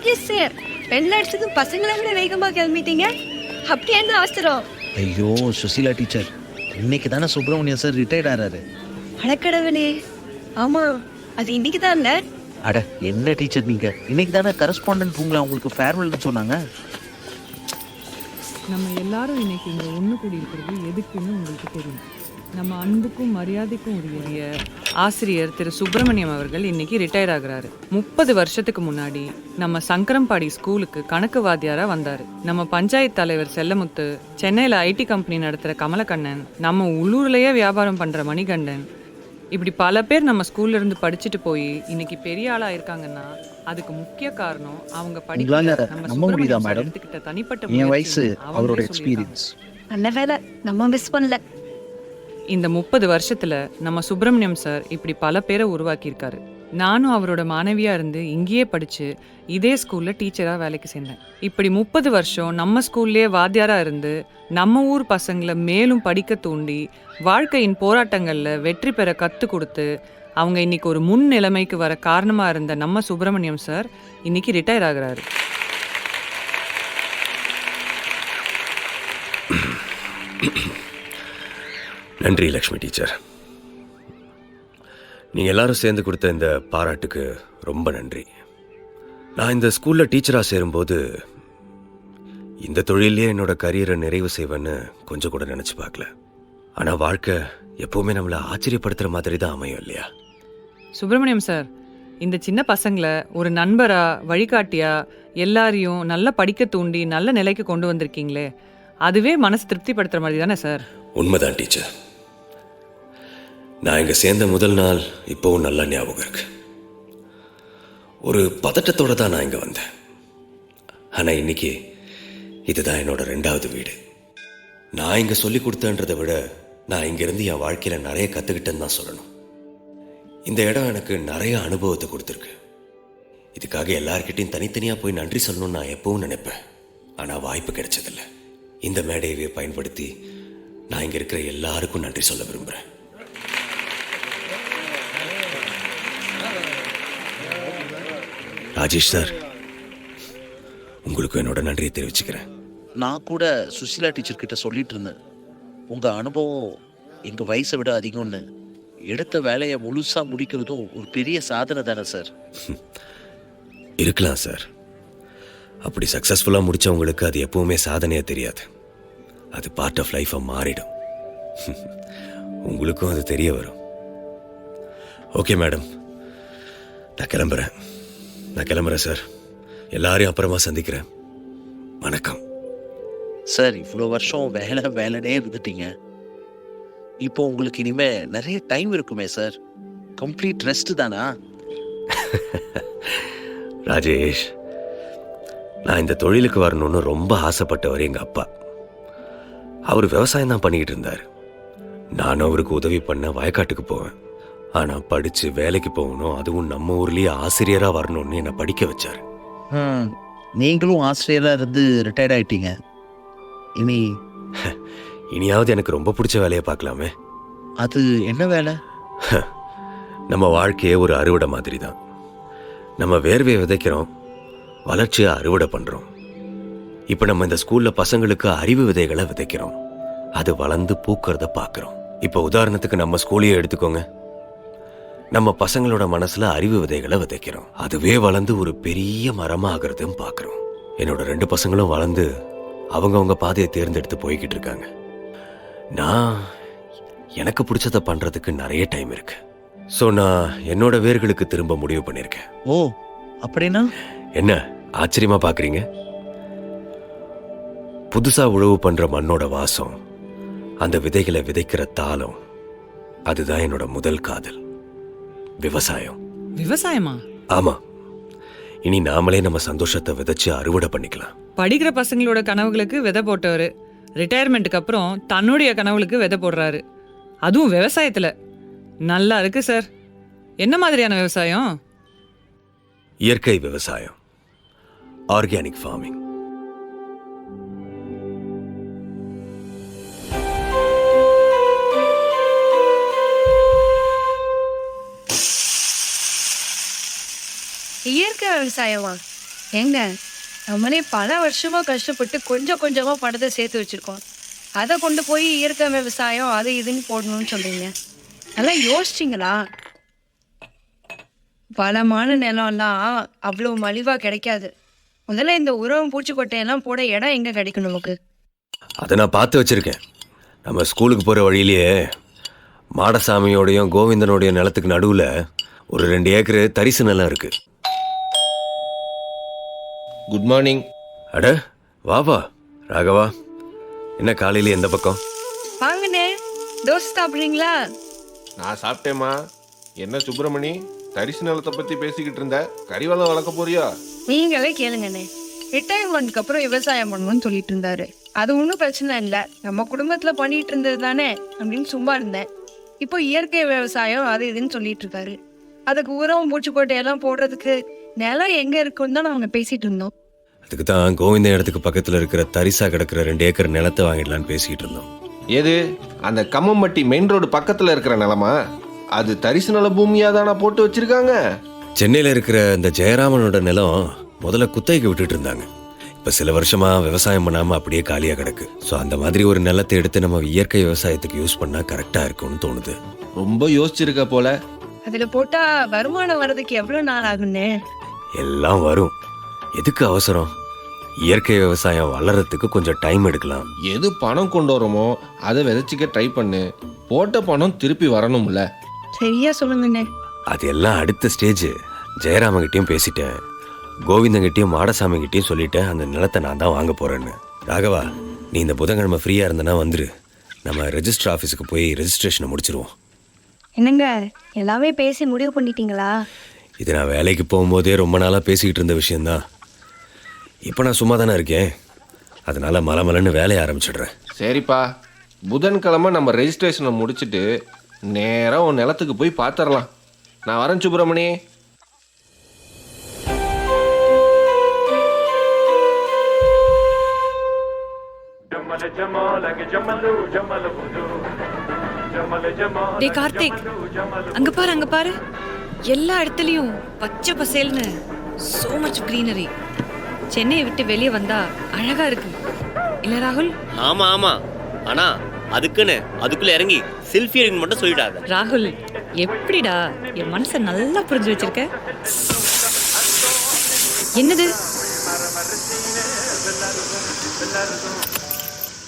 Rajesh sir பெண் அடிச்சது பசங்களை விட வேகமா கிளம்பிட்டீங்க. அப்படி என்ன அவசரம் ஐயோ சுசீலா டீச்சர். இன்னைக்கு தானே சுப்பிரமணியம் சார் ரிட்டையர்ட் ஆறாரு. அடக்கடவனே ஆமா அது இன்னைக்கு தான் அட என்ன டீச்சர் நீங்க? இன்னைக்கு தானே கரஸ்பாண்டன்ட் ரூம்ல உங்களுக்கு ஃபேர்வெல்னு சொன்னாங்க. நம்ம எல்லாரும் இன்னைக்கு இங்கே ஒன்று கூடி இருக்கிறது எதுக்குன்னு உங்களுக்கு தெரியும். நம்ம அன்புக்கும் மரியாதைக்கும் உரிய ஆசிரியர் திரு சுப்பிரமணியம் அவர்கள் இன்னைக்கு ரிட்டையர் ஆகுறாரு முப்பது வருஷத்துக்கு முன்னாடி நம்ம சங்கரம்பாடி ஸ்கூலுக்கு கணக்கு வாத்தியாரா வந்தாரு நம்ம பஞ்சாயத்து தலைவர் செல்லமுத்து சென்னையில் ஐடி கம்பெனி நடத்துகிற கமலக்கண்ணன் நம்ம உள்ளூர்லயே வியாபாரம் பண்ற மணிகண்டன் இப்படி பல பேர் நம்ம ஸ்கூல்ல இருந்து படிச்சுட்டு போய் இன்னைக்கு பெரிய ஆளா இருக்காங்கன்னா அதுக்கு முக்கிய காரணம் அவங்க படிக்க நம்ம முடியுதா, மேடம்? தனிப்பட்ட என் வயசு அவரோட. எக்ஸ்பீரியன்ஸ் நல்ல வேலை நம்ம மிஸ் பண்ணல இந்த முப்பது வருஷத்துல நம்ம சுப்பிரமணியம் சார் இப்படி பல பேரை உருவாக்கியிருக்காரு. நானும் அவரோட மாணவியா இருந்து இங்கேயே படிச்சு இதே ஸ்கூல்ல டீச்சரா வேலைக்கு சேர்ந்தேன். இப்படி முப்பது வருஷம் நம்ம ஸ்கூல்லேயே வாத்தியாரா இருந்து நம்ம ஊர் பசங்களை மேலும் படிக்க தூண்டி வாழ்க்கையின் போராட்டங்கள்ல வெற்றி பெற கத்து கொடுத்து அவங்க இன்னைக்கு ஒரு முன் நிலைமைக்கு வர காரணமா இருந்த நம்ம சுப்பிரமணியம் சார் இன்னைக்கு ரிட்டையர் ஆகுறாரு. நன்றி லக்ஷ்மி டீச்சர். நீங்கள் எல்லாரும் சேர்ந்து கொடுத்த இந்த பாராட்டுக்கு ரொம்ப நன்றி. நான் இந்த ஸ்கூலில் டீச்சராக சேரும்போது இந்த தொழிலே என்னோட கரியரை நிறைவு செய்வேன்னு கொஞ்சம் கூட நினச்சி பார்க்கல. ஆனால் வாழ்க்கை எப்போவுமே நம்மளை ஆச்சரியப்படுத்துகிற மாதிரி தான் அமையும் இல்லையா? சுப்பிரமணியம் சார் இந்த சின்ன பசங்களை ஒரு நண்பரா வழிகாட்டியா எல்லாரையும் நல்லா படிக்க தூண்டி நல்ல நிலைக்கு கொண்டு வந்திருக்கீங்களே அதுவே மனசு திருப்திப்படுத்துற மாதிரி தானே சார்? உண்மைதான் டீச்சர். நான் இங்கே சேர்ந்த முதல் நாள் இப்போவும் நல்லா ஞாபகம் இருக்கு. ஒரு பதட்டத்தோட தான் நான் இங்கே வந்தேன். ஆனால் இன்றைக்கி இதுதான் என்னோட ரெண்டாவது வீடு. நான் இங்கே சொல்லி கொடுத்தேன்றதை விட நான் இங்கேருந்து என் வாழ்க்கையில் நிறைய கற்றுக்கிட்டேன்னு தான் சொல்லணும். இந்த இடம் எனக்கு நிறைய அனுபவத்தை கொடுத்துருக்கு. இதுக்காக எல்லார்கிட்டையும் தனித்தனியாக போய் நன்றி சொல்லணும்னு நான் எப்பவும் நினைப்பேன். ஆனால் வாய்ப்பு கிடைச்சதில்ல. இந்த மேடையவே பயன்படுத்தி நான் இங்கே இருக்கிற எல்லாருக்கும் நன்றி சொல்ல விரும்புகிறேன் ராஜேஷ் சார் உங்களுக்கு என்னோட நன்றியை தெரிவிச்சுக்கிறேன். நான் கூட சுசீலா டீச்சர் கிட்ட சொல்லிட்டு இருந்தேன். உங்க அனுபவம் எங்க வயசை விட அதிகம்னு. எடுத்த வேலையை முழுசா முடிக்கிறதும் ஒரு பெரிய சாதனை தானே சார் இருக்கலாம் சார் அப்படி சக்ஸஸ்ஃபுல்லாக முடிச்சவங்களுக்கு அது எப்பவுமே சாதனையே தெரியாது. அது பார்ட் ஆஃப் லைஃபாக மாறிடும். உங்களுக்கும் அது தெரிய வரும். ஓகே மேடம் நான் கிளம்புறேன். நான் கிளம்புறேன் சார். எல்லாரையும் அப்புறமா சந்திக்கிறேன். வணக்கம். சார் இவ்வளோ வருஷம் வேலை வேலைனே இருந்துட்டீங்க. இப்போ உங்களுக்கு இனிமே நிறைய டைம் இருக்குமே சார். கம்ப்ளீட் ரெஸ்ட் தானா? ராஜேஷ் நான் இந்த தொழிலுக்கு வரணும்னு ரொம்ப ஆசைப்பட்டவர் எங்கள் அப்பா. அவர் விவசாயம் தான் பண்ணிக்கிட்டு இருந்தார். நானும் அவருக்கு உதவி பண்ண வயக்காட்டுக்கு போவேன். ஆனால் படித்து வேலைக்கு போகணும் அதுவும் நம்ம ஊர்லேயே ஆசிரியராக வரணும்னு என்னை படிக்க வச்சார். நீங்களும் ஆஸ்திரேலியா இருந்து ரிட்டையர்ட் ஆயிட்டீங்க. இனி இனியாவது எனக்கு ரொம்ப பிடிச்ச வேலையை பார்க்கலாமே. அது என்ன வேலை? நம்ம வாழ்க்கையே ஒரு அறுவடை மாதிரி தான் நம்ம வேர்வையை விதைக்கிறோம் வளர்ச்சியை அறுவடை பண்ணுறோம் இப்போ நம்ம இந்த ஸ்கூலில் பசங்களுக்கு அறிவு விதைகளை விதைக்கிறோம். அது வளர்ந்து பூக்கிறத பார்க்குறோம். இப்போ உதாரணத்துக்கு நம்ம ஸ்கூலையே எடுத்துக்கோங்க. நம்ம பசங்களோட மனசுல அறிவு விதைகளை விதைக்கிறோம். அதுவே வளர்ந்து ஒரு பெரிய மரமா ஆகிறதும் பார்க்குறோம். என்னோட ரெண்டு பசங்களும் வளர்ந்து அவங்கவங்க பாதையை தேர்ந்தெடுத்து போய்கிட்டு இருக்காங்க. நான் எனக்கு பிடிச்சத பண்றதுக்கு நிறைய டைம் இருக்கு. ஸோ நான் என்னோட வேர்களுக்கு திரும்ப முடிவு பண்ணியிருக்கேன் ஓ அப்படின்னா? என்ன ஆச்சரியமா பார்க்குறீங்க புதுசா உழவு பண்ற மண்ணோட வாசம் அந்த விதைகளை விதைக்கிற தாளம் அதுதான் என்னோட முதல் காதல். விவசாயம். விவசாயமா? ஆமா. இனி நாமளே நம்ம சந்தோஷத்தை விதைச்சு அறுவடை பண்ணிக்கலாம். படிக்கிற பசங்களோட கனவுகளுக்கு விதை போட்டவர் ரிட்டையர்மெண்ட்டுக்கு அப்புறம் தன்னுடைய கனவுகளுக்கு விதை போடுறாரு. அதுவும் விவசாயத்துல. நல்லா இருக்கு சார் என்ன மாதிரியான விவசாயம்? இயற்கை விவசாயம். ஆர்கானிக் ஃபார்மிங் விவசாயமா ஏங்க நம்மளே பல வருஷமா கஷ்டப்பட்டு கொஞ்சம் கொஞ்சமா பணத்தை சேர்த்து வச்சிருக்கோம். அதை கொண்டு போய் இயற்கை விவசாயம் அது இதுன்னு போடணும்னு சொல்றீங்க. நல்லா யோசிச்சிங்களா? பலமான நிலம்லாம் அவ்வளோ மலிவா கிடைக்காது. முதல்ல இந்த உரம் பூச்சிக்கொட்டையெல்லாம் போட இடம் எங்க கிடைக்கும் நமக்கு? அதை நான் பார்த்து வச்சிருக்கேன். நம்ம ஸ்கூலுக்கு போகிற வழியிலேயே மாடசாமியோடையும் கோவிந்தனுடைய நிலத்துக்கு நடுவில் ஒரு ரெண்டு ஏக்கரு தரிசு நிலம் இருக்குது குட் மார்னிங் அட வா வா ராகவா. என்ன காலையில எந்த பக்கம்? வாங்கண்ணே தோசை சாப்பிட்றீங்களா? நான் சாப்பிட்டேம்மா. என்ன சுப்பிரமணி தரிசு நிலத்தை பத்தி பேசிக்கிட்டு இருந்த? கறிவளம் வளர்க்க போறியா? நீங்களே கேளுங்கண்ணே. ரிட்டையர்மெண்ட்க்கு அப்புறம் விவசாயம் பண்ணணும்னு சொல்லிட்டு இருந்தாரு. அது ஒன்றும் பிரச்சனை இல்லை. நம்ம குடும்பத்துல பண்ணிட்டு இருந்தது தானே அப்படின்னு சும்மா இருந்தேன். இப்போ இயற்கை விவசாயம் அது இதுன்னு சொல்லிட்டு இருக்காரு. அதுக்கு உரம் பூச்சிக்கொட்டை எல்லாம் போடுறதுக்கு நிலம் எங்க இருக்குன்னு தான் நாங்க பேசிட்டு இருந்தோம். அதுக்கு தான் கோவிந்த இடத்துக்கு பக்கத்தில் இருக்கிற தரிசா கிடக்கிற ரெண்டு ஏக்கர் நிலத்தை வாங்கிடலான்னு பேசிக்கிட்டு இருந்தோம். எது? அந்த கம்மம்பட்டி மெயின் ரோடு பக்கத்துல இருக்கிற நிலமா? அது தரிசு நில பூமியா தானா போட்டு வச்சிருக்காங்க? சென்னையில் இருக்கிற இந்த ஜெயராமனோட நிலம் முதல்ல குத்தகைக்கு விட்டுட்டு இருந்தாங்க. இப்போ சில வருஷமா விவசாயம் பண்ணாமல் அப்படியே காலியாக கிடக்கு. ஸோ அந்த மாதிரி ஒரு நிலத்தை எடுத்து நம்ம இயற்கை விவசாயத்துக்கு யூஸ் பண்ணால் கரெக்டாக இருக்கும்னு தோணுது. ரொம்ப யோசிச்சிருக்க போல. அதுல போட்டா வருமானம் வர்றதுக்கு எவ்வளவு நாள் ஆகுண்ணே எல்லாம் வரும். எதுக்கு அவசரம்? இயற்கை விவசாயம் வளர்றதுக்கு கொஞ்சம் டைம் எடுக்கலாம். எது பணம் கொண்டு வரோமோ அதை விதைச்சிக்க ட்ரை பண்ணு. போட்ட பணம் திருப்பி வரணும்ல. சரியா சொல்லுங்கண்ணே. அது எல்லாம் அடுத்த ஸ்டேஜ் ஜெயராமகிட்டையும் பேசிட்டேன். கோவிந்தங்கிட்டையும் மாடசாமிகிட்டையும் சொல்லிட்டேன். அந்த நிலத்தை நான் தான் வாங்க போறேன்னு. ராகவா நீ இந்த புதன்கிழமை ஃப்ரீயா இருந்தனா வந்துரு. நம்ம ரெஜிஸ்டர் ஆஃபீஸுக்கு போய் ரெஜிஸ்ட்ரேஷனை முடிச்சிருவோம். என்னங்க எல்லாமே பேசி முடிவு பண்ணிட்டீங்களா? இது நான் வேலைக்கு போகும்போதே ரொம்ப நாளாக பேசிக்கிட்டு இருந்த விஷயந்தான் இப்போ நான் சும்மா தானே இருக்கேன். அதனால மலமலன்னு வேலையை ஆரம்பிச்சிடுறேன். சரிப்பா. புதன்கிழமை நம்ம ரெஜிஸ்ட்ரேஷனை முடிச்சிட்டு நேராக உன் நிலத்துக்கு போய் பார்த்துடலாம் நான் வரேன் சுப்பிரமணி. டே கார்த்திக். அங்க பாரு அங்க பாரு. எல்லா இடத்துலயும் பச்சை பசேல்னு சோ மச் greenery. சென்னையை விட்டு வெளியே வந்தா அழகா இருக்கு. இல்ல ராகுல்? ஆமா ஆமா. ஆனா அதுக்குன்னு அதுக்குள்ள இறங்கி செல்ஃபி எடுன்னு மட்டும் சொல்லிடாத. ராகுல் எப்படிடா? என் மனசை நல்லா புரிஞ்சு வச்சிருக்க. என்னது?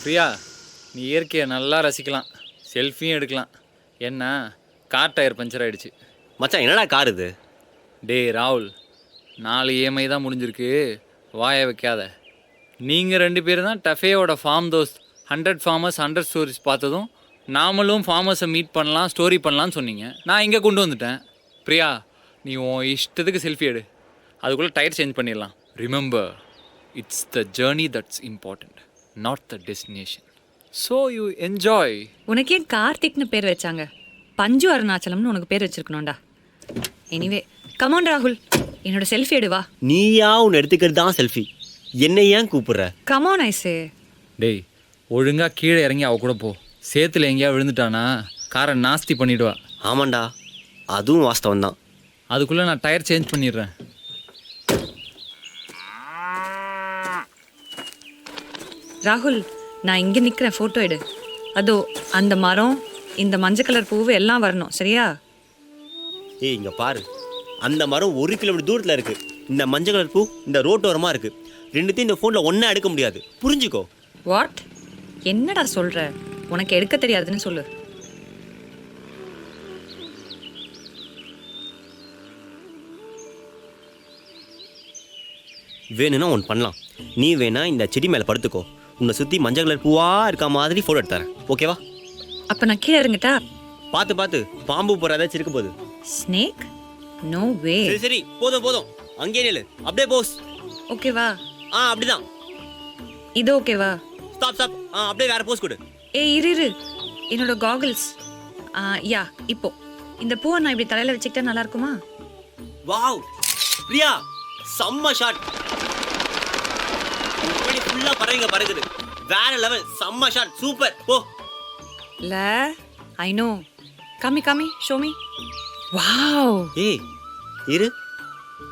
பிரியா நீ இயற்கையை நல்லா ரசிக்கலாம். செல்ஃபியும் எடுக்கலாம். என்ன கார் டயர் பஞ்சர் ஆயிடுச்சு. மச்சான் என்னடா கார் இது? டேய் ராகுல் நாலு இஎம்ஐ தான் முடிஞ்சிருக்கு. வாயை வைக்காத. நீங்கள் ரெண்டு பேரும் தான் டஃபேயோட Farm Dost hundred farmers hundred stories பார்த்ததும் நாமளும் ஃபார்மர்ஸை மீட் பண்ணலாம் ஸ்டோரி பண்ணலாம்னு சொன்னீங்க. நான் இங்கே கொண்டு வந்துட்டேன். பிரியா நீ உன் இஷ்டத்துக்கு செல்ஃபி எடு. அதுக்குள்ளே டயர் சேஞ்ச் பண்ணிடலாம். Remember it's the journey that's important not the destination so you enjoy உனக்கு ஏன் கார்த்திக்னு பேர் வச்சாங்க? பஞ்சு அருணாச்சலம்னு உனக்கு பேர் வச்சிருக்கணும்டா. எனிவே கமான் ராகுல் என்னோட செல்ஃபி எடுவா. நீயா உன்னை எடுத்துக்கிறது தான் செல்ஃபி என்னை ஏன் கூப்பிடுற? கமான் ஐசே டேய் ஒழுங்கா கீழே இறங்கி அவ கூட போ. சேத்துல எங்கேயா விழுந்துட்டானா காரை நாஸ்தி பண்ணிடுவா. ஆமாண்டா அதுவும் வாஸ்தவம் தான் அதுக்குள்ளே நான் டயர் சேஞ்ச் பண்ணிடுறேன். ராகுல் நான் இங்கே நிற்கிறேன் ஃபோட்டோ எடு. அதோ அந்த மரம் இந்த மஞ்சள் கலர் பூவு எல்லாம் வரணும் சரியா? ஏய் இங்க பாரு. அந்த மரம் ஒரு கிலோமீட்டர் தூரத்துல இருக்கு. இந்த மஞ்சள் கலர் பூ இந்த ரோட்டோரமா இருக்கு. ரெண்டுத்தையும் இந்த ஃபோனில் ஒன்றா எடுக்க முடியாது. புரிஞ்சுக்கோ. வாட் என்னடா சொல்ற? உனக்கு எடுக்க தெரியாதுன்னு சொல்லு. வேணும்னா ஒன்று பண்ணலாம். நீ வேணா இந்த செடி மேலே படுத்துக்கோ. உன்னை சுற்றி மஞ்சள் கலர் பூவா இருக்க மாதிரி ஃபோட்டோ எடுத்துறேன் ஓகேவா அப்போ நான் கீழே இறங்கிட்டா? பார்த்து பார்த்து. பாம்பு போகிற ஏதாச்சும் இருக்க போகுது ஸ்னேக் நோ வே சரி சரி. போதும் போதும். அங்கேயே நில்லு. அப்படியே போஸ் ஓகேவா ஆ அப்படிதான். இது ஓகேவா ஸ்டாப் ஸ்டாப் ஆ அப்படியே வேற போஸ் கொடு. ஏய் இரு இரு. என்னோட காகிள்ஸ் யா இப்போ. இந்த பூவை நான் இப்படி தலையில வச்சுக்கிட்டா நல்லா இருக்குமா? வாவ் பிரியா செம்ம ஷாட் ஃபுல்லா பறவைங்க பறக்குது. வேற லெவல் செம்ம ஷாட் சூப்பர் போ. இல்ல ஐ நோ காமி காமி ஷோ மீ வாவ். ஏய் இரு.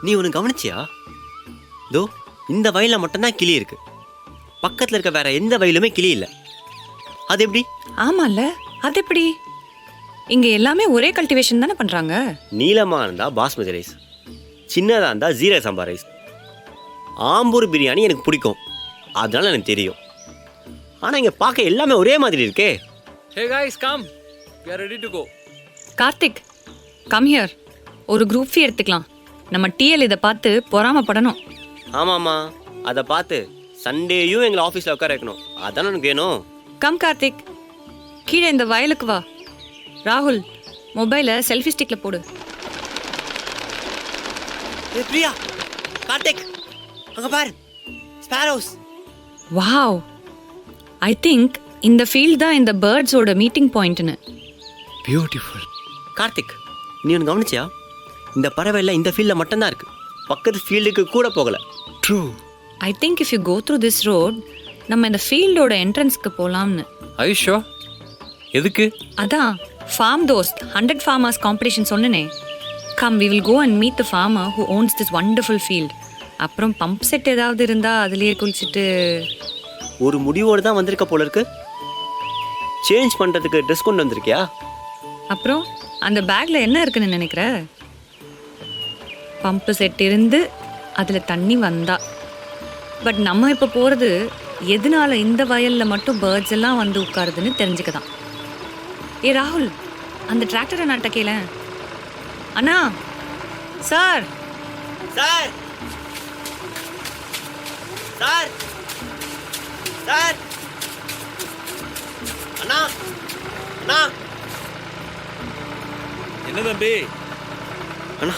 நீ ஒன்று கவனிச்சியா? தோ இந்த வயலில் மட்டும்தான் கிளி இருக்கு. பக்கத்தில் இருக்க வேற எந்த வயலுமே கிளி இல்லை. அது எப்படி? ஆமால அது எப்படி? இங்க எல்லாமே ஒரே கல்டிவேஷன் தானே பண்றாங்க? நீளமாக இருந்தால் பாஸ்மதி ரைஸ் சின்னதாக இருந்தால் ஜீரக சாம்பார் ரைஸ். ஆம்பூர் பிரியாணி எனக்கு பிடிக்கும். அதனால எனக்கு தெரியும். ஆனால் இங்கே பார்க்க எல்லாமே ஒரே மாதிரி இருக்கே. Hey guys come we are ready to go Karthik come here ஒரு குரூப் ஃபீ எடுத்துக்கலாம். நம்ம டிஎல் இதை பார்த்து பொறாமப்படணும். ஆமாம்மா. அதை பார்த்து சண்டேயும் எங்களை ஆஃபீஸில் உட்கார வைக்கணும். அதானே எனக்கு வேணும்? கம் கார்த்திக் கீழே இந்த வயலுக்கு வா. ராகுல் மொபைலை செல்ஃபி ஸ்டிக்ல போடு. பிரியா. கார்த்திக் அங்கே பாரு. ஸ்பேரோஸ் வாவ் ஐ திங்க் இந்த ஃபீல்ட் தான் இந்த பேர்ட்ஸோட மீட்டிங் பாயிண்ட்னு பியூட்டிஃபுல் கார்த்திக் நீ ஒன்று கவனிச்சியா? இந்த பறவை எல்லாம் இந்த ஃபீல்டில் மட்டும்தான் இருக்கு. பக்கத்து ஃபீல்டுக்கு கூட போகலை. True I think if you go through this road நம்ம இந்த ஃபீல்டோட என்ட்ரன்ஸ்க்கு போகலாம்னு ஐஷோ எதுக்கு? அதான் Farm Dost hundred farmers competition சொன்னனே. Come we will go and meet the farmer who owns this wonderful field அப்புறம் பம்ப் செட் ஏதாவது இருந்தால் அதுலேயே குளிச்சுட்டு. ஒரு முடிவோடு தான் வந்திருக்க போல இருக்கு. சேஞ்ச் பண்ணுறதுக்கு ட்ரெஸ் கொண்டு வந்திருக்கியா? அப்புறம் அந்த பேக்கில் என்ன இருக்குன்னு நினைக்கிற? பம்பு செட் இருந்து அதில் தண்ணி வந்தா. பட் நம்ம இப்போ போகிறது எதனால இந்த வயலில் மட்டும் பேர்ட்ஸ் எல்லாம் வந்து உட்காருதுன்னு தெரிஞ்சுக்க தான் ஏ ராகுல் அந்த டிராக்டரை நான் கேள அண்ணா சார். சார். சார். சார். அண்ணா அண்ணா. என்ன தம்பி? அண்ணா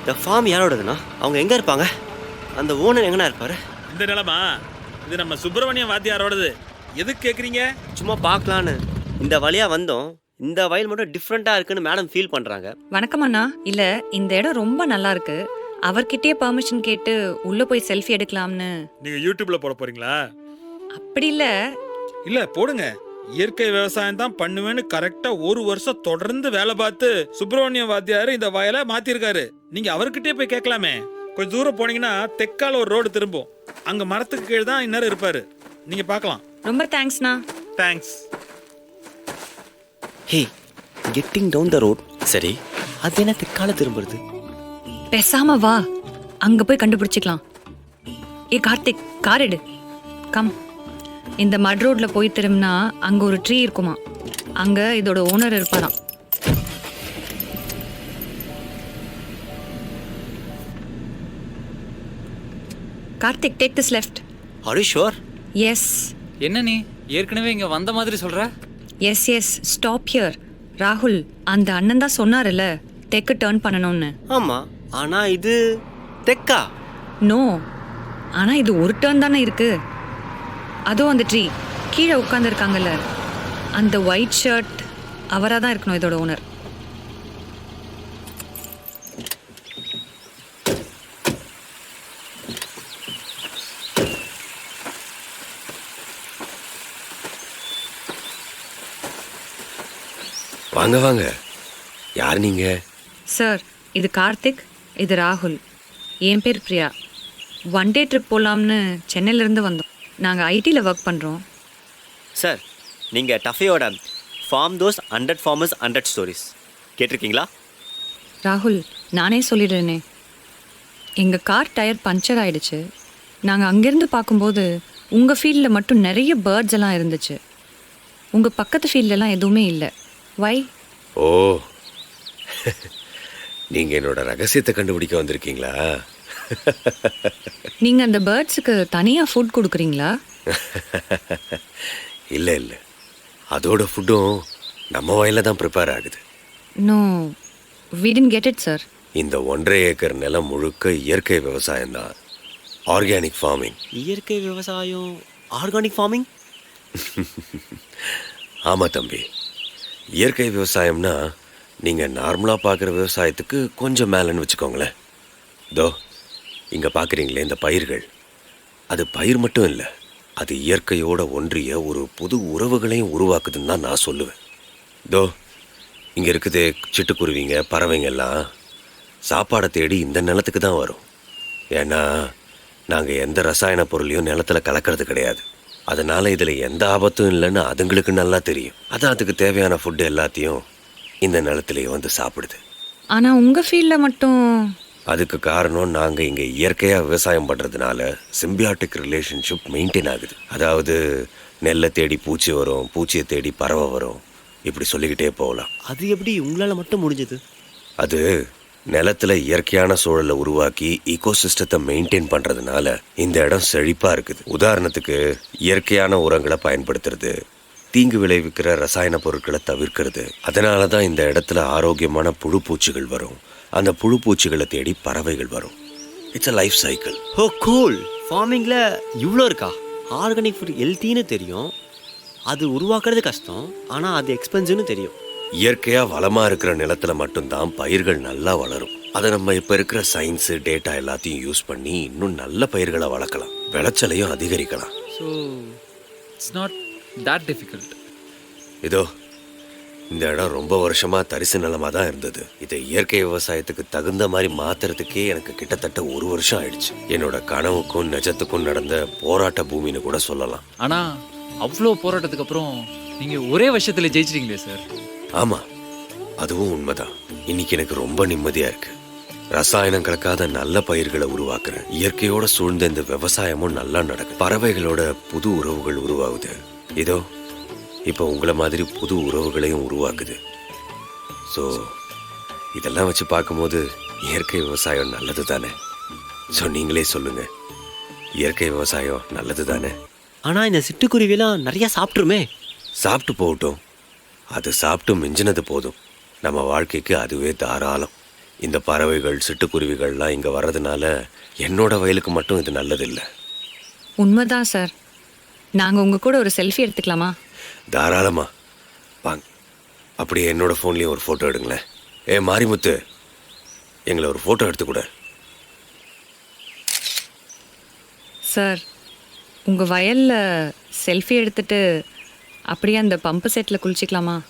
இந்த ஃபார்ம் யாரோடதுண்ணா? அவங்க எங்கே இருப்பாங்க? அந்த ஓனர் எங்கண்ணா இருப்பாரு? இந்த நிலமா? இது நம்ம சுப்பிரமணியம் வாத்தியாரோடது. எதுக்கு கேக்குறீங்க? சும்மா பார்க்கலான்னு இந்த வழியாக வந்தோம். இந்த வயல் மட்டும் டிஃப்ரெண்ட்டாக இருக்குன்னு மேடம் ஃபீல் பண்ணுறாங்க வணக்கம் அண்ணா. இல்லை இந்த இடம் ரொம்ப நல்லா இருக்கு. அவர்கிட்டயே பெர்மிஷன் கேட்டு உள்ளே போய் செல்ஃபி எடுக்கலாம்னு. நீங்க யூடியூப்ல போட போறீங்களா? அப்படி இல்லை. இல்ல போடுங்க. இயற்கை விவசாயம் தான் பண்ணுவேன்னு கரெக்டா ஒரு வருஷம் தொடர்ந்து வேலை பார்த்து சுப்பிரமணியம் வாத்தியார் இந்த வயலை மாத்திருக்காரு. நீங்க அவர்கிட்டயே போய் கேட்கலாமே. கொஞ்சம் தூரம் போனீங்கன்னா தெற்கால ஒரு ரோடு திரும்பும். அங்க மரத்துக்கு கீழே தான் இந்நேரம் இருப்பாரு. நீங்க பார்க்கலாம். ரொம்ப தேங்க்ஸ்ண்ணா. Thanks. Hey getting down the road சரி. அது என்ன தெற்கால திரும்புறது? பேசாம வா. அங்க போய் கண்டுபிடிச்சிக்கலாம். ஏ கார்த்திக் கார் எடு. கம் இந்த மட் ரோட்ல போய் திரும்பினா அங்க ஒரு ட்ரீ இருக்குமா? அங்க இதோட ஓனர் இருப்பாராம். Karthik take this left are you sure yes என்ன நீ? ஏற்கனவே இங்க வந்த மாதிரி சொல்ற? எஸ் எஸ் ஸ்டாப் ஹியர் ராகுல் அந்த அண்ணன் தான் சொன்னார்ல தெற்கு டேர்ன் பண்ணணும்னு. ஆமாம் ஆனால் இது தெக்கா நோ ஆனா இது ஒரு டர்ன் தானே இருக்கு. அதோ அந்த ட்ரீ கீழே உட்காந்துருக்காங்கல்ல அந்த ஒயிட் ஷர்ட் அவராக தான் இருக்கணும் இதோட ஓனர் வாங்க வாங்க. யார் நீங்க? சார் இது கார்த்திக் இது ராகுல். என் பேர் பிரியா. ஒன் டே ட்ரிப் போகலாம்னு சென்னையிலேருந்து வந்தோம். நாங்கள் ஐடியில் ஒர்க் பண்ணுறோம் சார் நீங்கள் டஃபேயோட Farm Dost hundred farmers hundred stories கேட்டிருக்கீங்களா? ராகுல் நானே சொல்லிடுறேனே. எங்கள் கார் டயர் பஞ்சர் ஆயிடுச்சு. நாங்கள் அங்கேருந்து பார்க்கும்போது உங்கள் ஃபீல்டில் மட்டும் நிறைய பேர்ட்ஸ் எல்லாம் இருந்துச்சு. உங்கள் பக்கத்து ஃபீல்டெல்லாம் எதுவுமே இல்லை. வை ஓ. நீங்க என்னோட ரகசியத்தை கண்டுபிடிக்க வந்திருக்கீங்களா? நீங்கள் அந்த பேர்ட்ஸுக்கு தனியாக ஃபுட் கொடுக்குறீங்களா? இல்லை இல்லை. அதோட ஃபுட்டும் நம்ம வயலில் தான் ப்ரிப்பேர் ஆகுது. No we didn't get it sir இந்த ஒன்றரை ஏக்கர் நிலம் முழுக்க இயற்கை விவசாயம் தான். ஆர்கானிக் ஃபார்மிங் இயற்கை விவசாயம் ஆர்கானிக் ஃபார்மிங் ஆமாம் தம்பி. இயற்கை விவசாயம்னா நீங்கள் நார்மலாக பார்க்குற விவசாயத்துக்கு கொஞ்சம் மேலேன்னு வச்சுக்கோங்களேன். தோ இங்கே பார்க்குறீங்களே இந்த பயிர்கள். அது பயிர் மட்டும் இல்லை அது இயற்கையோட ஒன்றிய ஒரு புது உறவுகளையும் உருவாக்குதுன்னு தான் நான் சொல்லுவேன். தோ இங்கே இருக்குது சிட்டுக்குருவிங்க பறவைங்க எல்லாம் சாப்பாடை தேடி இந்த நிலத்துக்கு தான் வரும். ஏன்னா நாங்கள் எந்த ரசாயன பொருளையும் நிலத்துல கலக்கிறது கிடையாது. அதனால் இதில் எந்த ஆபத்தும் இல்லைன்னு அதுங்களுக்கு நல்லா தெரியும். அதான் அதுக்கு தேவையான ஃபுட்டு எல்லாத்தையும் இந்த நிலத்திலேயே வந்து சாப்பிடுது. ஆனால் உங்கள் ஃபீல்டில் மட்டும் அதுக்கு காரணம் நாங்கள் இங்கே இயற்கையாக விவசாயம் பண்ணுறதுனால சிம்பியாட்டிக் ரிலேஷன்ஷிப் மெயின்டைன் ஆகுது. அதாவது நெல்லை தேடி பூச்சி வரும் பூச்சியை தேடி பறவை வரும். இப்படி சொல்லிக்கிட்டே போகலாம். அது எப்படி? உங்களால் மட்டும் முடிஞ்சது? அது நிலத்துல இயற்கையான சூழலை உருவாக்கி ஈகோசிஸ்டத்தை மெயின்டைன் பண்றதுனால இந்த இடம் செழிப்பா இருக்குது. உதாரணத்துக்கு இயற்கையான உரங்களை பயன்படுத்துறது தீங்கு விளைவிக்கிற ரசாயன பொருட்களை தவிர்க்கிறது. அதனால தான் இந்த இடத்துல ஆரோக்கியமான புழு பூச்சிகள் வரும். அந்த புழு பூச்சிகளை தேடி பறவைகள் வரும். It's a life cycle oh cool ஃபார்மிங்கில் இவ்வளோ இருக்கா? ஆர்கானிக் ஃபுட் ஹெல்த்தின்னு தெரியும். அது உருவாக்குறது கஷ்டம். ஆனால் அது எக்ஸ்பென்சிவ்னு தெரியும். இயற்கையா வளமா இருக்கிற நிலத்துல மட்டும்தான் பயிர்கள் நல்லா வளரும். அதை நம்ம இப்ப இருக்கிற சயின்ஸ் டேட்டா எல்லாத்தையும் யூஸ் பண்ணி இன்னும் நல்ல பயிர்களை வளர்க்கலாம். விளைச்சலையும் அதிகரிக்கலாம். So it's not that difficult இதோ இந்த இடம் ரொம்ப வருஷமா தரிசு நிலமா தான் இருந்தது. இதை இயற்கை விவசாயத்துக்கு தகுந்த மாதிரி மாத்துறதுக்கே எனக்கு கிட்டத்தட்ட ஒரு வருஷம் ஆயிடுச்சு. என்னோட கனவுக்கும் நிஜத்துக்கும் நடந்த போராட்ட பூமின்னு கூட சொல்லலாம். ஆனால் அவ்வளோ போராட்டத்துக்கு அப்புறம் நீங்கள் ஒரே வருஷத்தில் ஜெயிச்சிட்டீங்களே சார். ஆமா அதுவும் உண்மைதான். இன்னைக்கு எனக்கு ரொம்ப நிம்மதியா இருக்கு. ரசாயனம் கலக்காத நல்ல பயிர்களை உருவாக்குறேன். இயற்கையோட சூழ்ந்த இந்த விவசாயமும் நல்லா நடக்கும் பறவைகளோட புது உறவுகள் உருவாகுது. இதோ இப்போ உங்களை மாதிரி புது உறவுகளையும் உருவாக்குது. ஸோ இதெல்லாம் வச்சு பார்க்கும்போது இயற்கை விவசாயம் நல்லது தானே? ஸோ நீங்களே சொல்லுங்க. இயற்கை விவசாயம் நல்லது தானே? ஆனால் இந்த சிட்டுக்குருவிலாம் நிறையா சாப்பிட்ருமே சாப்பிட்டு போகட்டும். அது சாப்பிட்டு மிஞ்சினது போதும். நம்ம வாழ்க்கைக்கு அதுவே தாராளம். இந்த பறவைகள் சிட்டுக்குருவிகள்லாம் இங்கே வர்றதுனால என்னோட வயலுக்கு மட்டும் இது நல்லதில்லை. உண்மைதான் சார். நாங்க உங்க கூட ஒரு செல்ஃபி எடுத்துக்கலாமா? தாராளமா. வாங்க. அப்படியே என்னோட ஃபோன்லேயும் ஒரு ஃபோட்டோ எடுங்களேன். ஏ மாரிமுத்து. எங்களை ஒரு ஃபோட்டோ எடுத்து கூட சார் உங்க வயல்ல செல்ஃபி எடுத்துட்டு அப்படியே அந்த பம்பு செட்ல குளிச்சிக்கலாமா?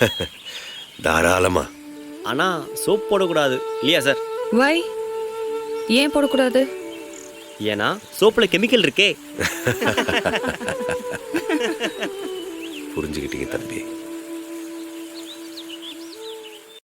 தாராளமா. ஆனால் சோப் போடக்கூடாது. இல்லையா சார்? வை ஏன் போடக்கூடாது? ஏன்னா சோப்பில் கெமிக்கல் இருக்கே. புரிஞ்சுக்கிட்டீங்க தம்பி.